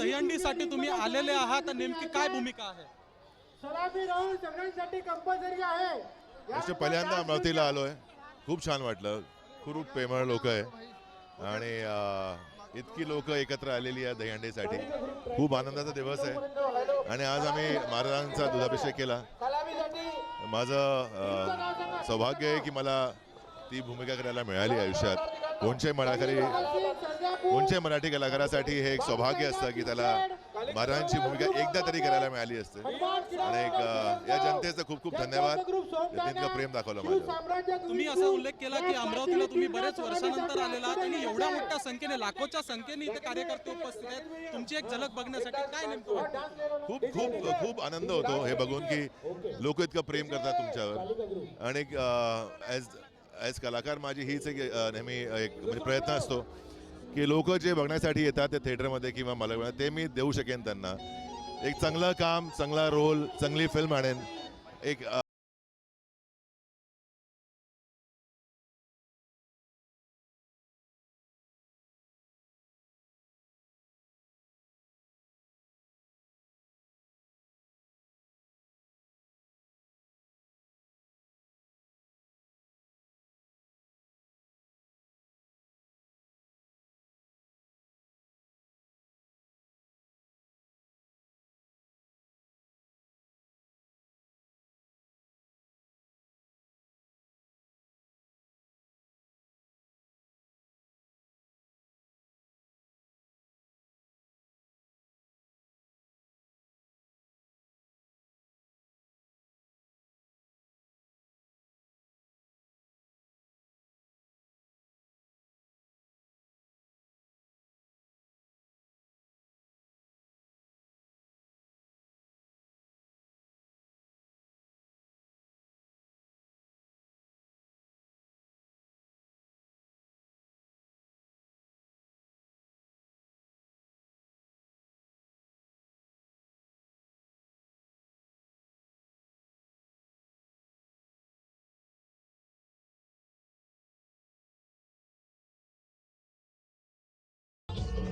दहीहंडीसाठी तुम्ही आलेले आहात नेमकी काय भूमिका आहे? सलामी राहून सगळ्यांसाठी कंपल्सरी आहे. वर्ष पहिल्यांदा अमरावतीला आलो आहे खूप छान वाटलं. खूप प्रेमळ लोक आहे. आणि इतकी लोक एकत्र आलेली आहे दहीहंडीसाठी. खूप आनंदाचा दिवस आहे. आणि आज आम्ही महाराजांचा दुधाभिषेक केला. माझं सौभाग्य आहे की मला ती भूमिका करायला मिळाली आयुष्यात. कोणत्याही मराठी कोणत्याही मराठी कलाकारासाठी हे एक सौभाग्य असतं की त्याला महाराजांची भूमिका एकदा तरी करायला मिळाली असते. आणि या जनतेचं खूप खूप धन्यवाद. त्यांनी प्रेम दाखवलं माझं तुम्ही असा उल्लेख केला की अमरावतीला तुम्ही बरेच वर्षानंतर आलेला आहात आणि एवढ्या मोठ्या संख्येने लाखोच्या संख्येने इथे कार्यकर्ते उपस्थित आहेत. तुमची एक झलक बघण्यासाठी काय नेमकं खूप खूप खूप आनंद होतो हे बघून की लोक इतकं प्रेम करतात तुमच्यावर. आणि ॲज ॲज कलाकार माझी हीच एक नेहमी एक म्हणजे प्रयत्न असतो की लोक जे बघण्यासाठी येतात ते थिएटरमध्ये किंवा मला ते मी देऊ शकेन त्यांना. एक चांगलं काम चांगला रोल चांगली फिल्म आणेन. एक